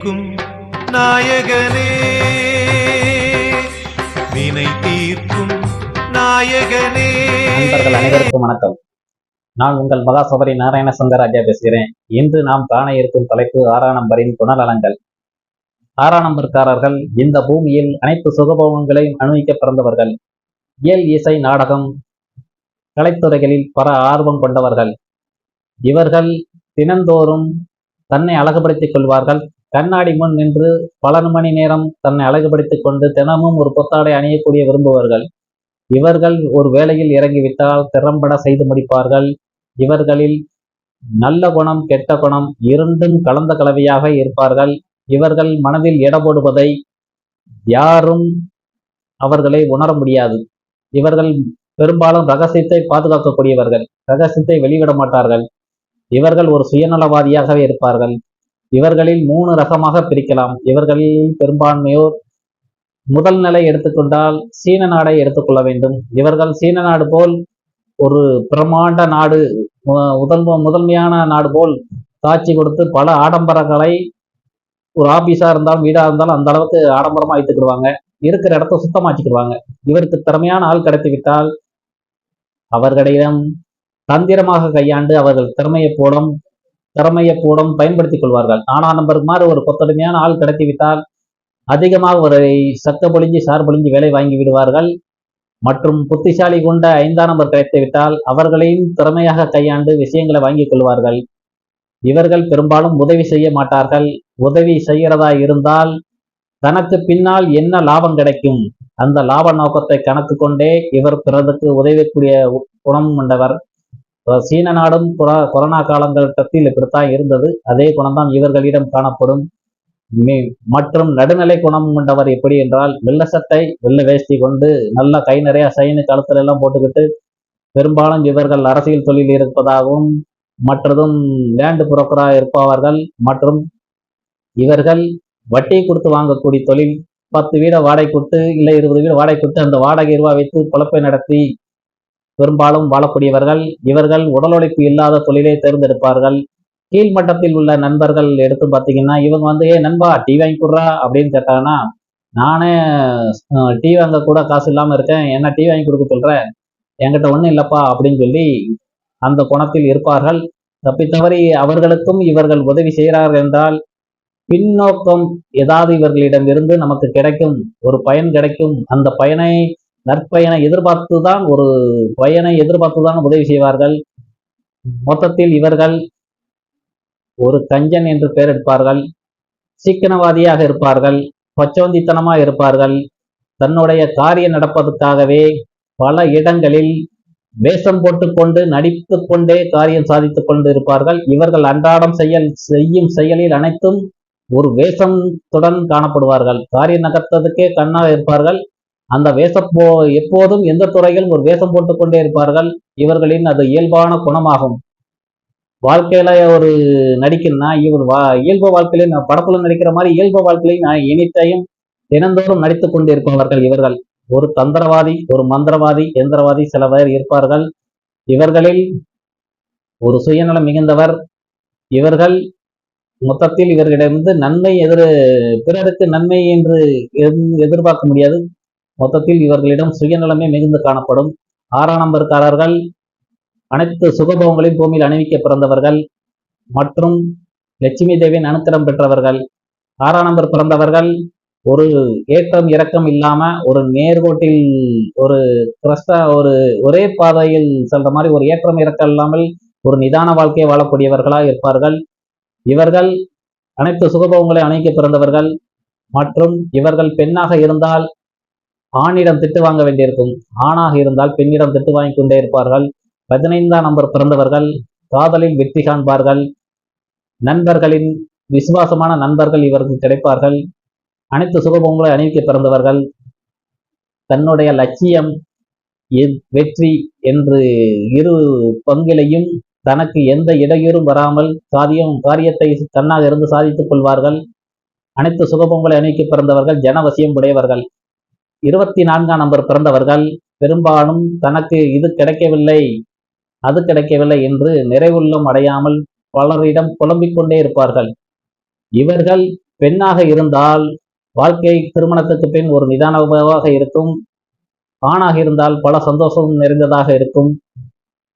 நாயகனே. வினை தீர்க்கும் நாயகனே. நண்பர்கள் அனைவருக்கும் வணக்கம். நான் உங்கள் மகா சபரி நாராயண சுந்தராஜா பேசுகிறேன். இன்று நாம் காண இருக்கும் தலைப்பு ஆறாம் நம்பரின் குணநலங்கள் ஆறாம் நம்பர்காரர்கள் இந்த பூமியில் அனைத்து சுகபோகங்களையும் அனுபவிக்க பிறந்தவர்கள். இயல் இசை நாடகம் கலைத்துறைகளில் பல ஆர்வம் கொண்டவர்கள். இவர்கள் தினந்தோறும் தன்னை அழகுபடுத்திக் கொள்வார்கள். கண்ணாடி முன் நின்று பல மணி நேரம் தன்னை அழகுபடுத்திக் கொண்டு தினமும் ஒரு புத்தாடை அணியக்கூடிய விரும்புவார்கள் இவர்கள் ஒரு வேலையில் இறங்கிவிட்டால் திறம்பட செய்து முடிப்பார்கள். இவர்களில் நல்ல குணம் கெட்ட குணம் இரண்டும் கலந்த கலவையாக இருப்பார்கள். இவர்கள் மனதில் இடப்படுவதை யாரும் அவர்களை உணர முடியாது. இவர்கள் பெரும்பாலும் ரகசியத்தை பாதுகாக்கக்கூடியவர்கள். ரகசியத்தை வெளிவிட மாட்டார்கள். இவர்கள் ஒரு சுயநலவாதியாகவே இருப்பார்கள். இவர்களில் மூணு ரகமாக பிரிக்கலாம். இவர்களில் பெரும்பான்மையோர் முதல் நிலை எடுத்துக்கொண்டால் சீன நாடை எடுத்துக்கொள்ள வேண்டும். இவர்கள் சீன நாடு போல் ஒரு பிரம்மாண்ட நாடு முதல் முதன்மையான நாடு போல் காட்சி கொடுத்து பல ஆடம்பரங்களை ஒரு ஆபீஸா இருந்தாலும் வீடா இருந்தாலும் அந்த அளவுக்கு ஆடம்பரமா வைத்துக்கிடுவாங்க. இருக்கிற இடத்த சுத்தமாக்கிடுவாங்க இவருக்கு திறமையான ஆள் கிடைத்து விட்டால் அவர்களிடம் தந்திரமாக கையாண்டு அவர்கள் திறமையை போடும் திறமையை கூடம் பயன்படுத்திக் கொள்வார்கள். ஆனா நம்பருக்கு மாதிரி ஒரு கொத்தடிமையான ஆள் கிடைத்துவிட்டால் அதிகமாக ஒரு சக்க பொழிஞ்சு சார் பொழிஞ்சு வேலை வாங்கி விடுவார்கள். மற்றும் புத்திசாலி கொண்ட ஐந்தாம் நம்பர் கிடைத்துவிட்டால் அவர்களையும் திறமையாக கையாண்டு விஷயங்களை வாங்கிக் கொள்வார்கள். இவர்கள் பெரும்பாலும் உதவி செய்ய மாட்டார்கள். உதவி செய்கிறதா இருந்தால் தனக்கு பின்னால் என்ன லாபம் கிடைக்கும்? அந்த லாப நோக்கத்தை கணக்கு கொண்டே இவர் பிறருக்கு உதவிக்கூடிய குணம் கொண்டவர் சீன நாடும் கொரோனா கொரோனா காலகட்டத்தில் இப்படித்தான் இருந்தது. அதே குணம்தான் இவர்களிடம் காணப்படும். மற்றும் நடுநிலை குணம் கொண்டவர் எப்படி என்றால் வெள்ள சட்டை வெள்ள வேஷ்டி கொண்டு நல்ல கை நிறைய சைனு கழுத்துல எல்லாம் போட்டுக்கிட்டு பெரும்பாலும் இவர்கள் அரசியல் தொழில் இருப்பதாகவும் மற்றதும் லேண்டு புரோக்கராக இருப்பவர்கள் மற்றும் இவர்கள் வட்டி கொடுத்து வாங்கக்கூடிய தொழில் பத்து வீடை வாடகை கொடுத்து இல்லை இருபது வீடு வாடகை கொடுத்து அந்த வாடகை ரூபா வைத்து குழப்பை நடத்தி பெரும்பாலும் வாழக்கூடியவர்கள் இவர்கள் உடல் உழைப்பு இல்லாத தொழிலை தேர்ந்தெடுப்பார்கள். கீழ்மட்டத்தில் உள்ள நண்பர்கள் எடுத்து பார்த்தீங்கன்னா இவங்க வந்து ஏ நண்பா டீ வாங்கி கொடுறா? அப்படின்னு கேட்டாங்கன்னா நானே டீ வாங்க கூட காசு இல்லாமல் இருக்கேன். என்ன டீ வாங்கி கொடுக்க சொல்கிறேன் என்கிட்ட ஒன்றும் இல்லைப்பா. அப்படின்னு சொல்லி அந்த குணத்தில் இருப்பார்கள். தப்பித்தவறி அவர்களுக்கும் இவர்கள் உதவி செய்கிறார்கள் என்றால் பின்னோக்கம் ஏதாவது இவர்களிடம் இருந்து நமக்கு கிடைக்கும். ஒரு பயன் கிடைக்கும். அந்த பயனை நற்பயனை எதிர்பார்த்து தான் ஒரு பயனை எதிர்பார்த்து தான் உதவி செய்வார்கள். மொத்தத்தில் இவர்கள் ஒரு கஞ்சன் என்று பெயர் எடுப்பார்கள். சீக்கனவாதியாக இருப்பார்கள். பச்சோந்தித்தனமாக இருப்பார்கள். தன்னுடைய காரியம் நடப்பதற்காகவே பல இடங்களில் வேஷம் போட்டுக்கொண்டு நடித்து கொண்டே காரியம் சாதித்துக் கொண்டு இருப்பார்கள். இவர்கள் அன்றாடம் செயல் செய்யும் செயலில் அனைத்தும் ஒரு வேஷத்துடன் காணப்படுவார்கள். காரியம் நகர்த்ததுக்கே கண்ணாக இருப்பார்கள். அந்த வேஷம் போ எப்போதும் எந்த துறையிலும் ஒரு வேஷம் போட்டுக்கொண்டே இருப்பார்கள். இவர்களின் அது இயல்பான குணமாகும். வாழ்க்கையில ஒரு நடிக்கணும்னா இவர் வா இயல்பு வாழ்க்கையில நான் படத்துல நடிக்கிற மாதிரி இயல்பு வாழ்க்கையில நான் இனித்தையும் தினந்தோறும் நடித்துக் கொண்டு இருப்பவர்கள் இவர்கள். ஒரு தந்திரவாதி ஒரு மந்திரவாதி எந்திரவாதி சில பேர் இருப்பார்கள். இவர்களில் ஒரு சுயநலம் மிகுந்தவர். இவர்கள் மொத்தத்தில் இவர்களிடமிருந்து நன்மை எதிர் பிறருக்கு நன்மை என்று எதிர்பார்க்க முடியாது. மொத்தத்தில் இவர்களிடம் சுயநலமே மிகுந்து காணப்படும். ஆறாம் நம்பர்காரர்கள் அனைத்து சுகபோகங்களையும் பூமியில் அணிவிக்க பிறந்தவர்கள் மற்றும் லட்சுமி தேவியின் அனுத்திரம் பெற்றவர்கள். ஆறாம் நம்பர் பிறந்தவர்கள் ஒரு ஏற்றம் இறக்கம் இல்லாம ஒரு நேர்கோட்டில் ஒரு கிரஸ்டா ஒரு ஒரே பாதையில் செல்ற மாதிரி ஒரு ஏற்றம் இறக்கம் இல்லாமல் ஒரு நிதான வாழ்க்கையை வாழக்கூடியவர்களாக இருப்பார்கள். இவர்கள் அனைத்து சுகபோகங்களை அணிவிக்க பிறந்தவர்கள் மற்றும் இவர்கள் பெண்ணாக இருந்தால் ஆணிடம் திட்டு வாங்க வேண்டியிருக்கும். ஆணாக இருந்தால் பெண்ணிடம் திட்டு வாங்கிக் கொண்டே இருப்பார்கள். பதினைந்தாம் நம்பர் பிறந்தவர்கள் காதலில் வெற்றி காண்பார்கள். நண்பர்களின் விசுவாசமான நண்பர்கள் இவருக்கு கிடைப்பார்கள். அனைத்து சுகபோகங்களை அணிவிக்க பிறந்தவர்கள். தன்னுடைய லட்சியம் வெற்றி என்று இரு பங்கிலையும் தனக்கு எந்த இடையூறும் வராமல் காரியம் காரியத்தை தன்னாக இருந்து சாதித்துக் கொள்வார்கள். அனைத்து சுகபோகங்களை அணிவிக்க பிறந்தவர்கள் ஜனவசியம் உடையவர்கள். இருபத்தி நான்காம் நம்பர் பிறந்தவர்கள் பெரும்பாலும் தனக்கு இது கிடைக்கவில்லை அது கிடைக்கவில்லை என்று நிறைவுள்ளம் அடையாமல் பலரிடம் புலம்பிக் கொண்டே இருப்பார்கள். இவர்கள் பெண்ணாக இருந்தால் வாழ்க்கை திருமணத்துக்கு பின் ஒரு நிதானமாக இருக்கும் ஆணாக இருந்தால் பல சந்தோஷமும் நிறைந்ததாக இருக்கும்.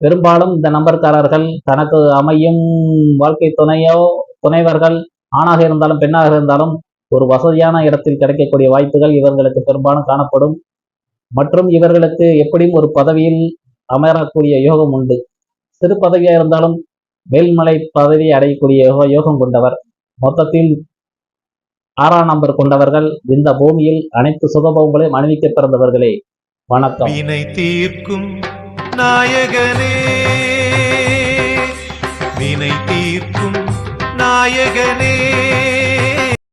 பெரும்பாலும் இந்த நம்பர்காரர்கள் தனக்கு அமையும் வாழ்க்கை துணையோ துணைவர்கள் ஆணாக இருந்தாலும் பெண்ணாக இருந்தாலும் ஒரு வசதியான இடத்தில் கிடைக்கக்கூடிய வாய்ப்புகள் இவர்களுக்கு பெரும்பாலும் காணப்படும். மற்றும் இவர்களுக்கு எப்படியும் ஒரு பதவியில் அமரக்கூடிய யோகம் உண்டு. சிறு பதவியாக இருந்தாலும் மேல்மலை பதவி அடையக்கூடிய யோக- யோகம் கொண்டவர். மொத்தத்தில் ஆறாம் நம்பர் கொண்டவர்கள். இந்த பூமியில் அனைத்து சுகபவங்களையும் அணிவிக்க பிறந்தவர்களே. வணக்கம். வினை தீர்க்கும் நாயகனே. வினை தீர்க்கும் நாயகனே.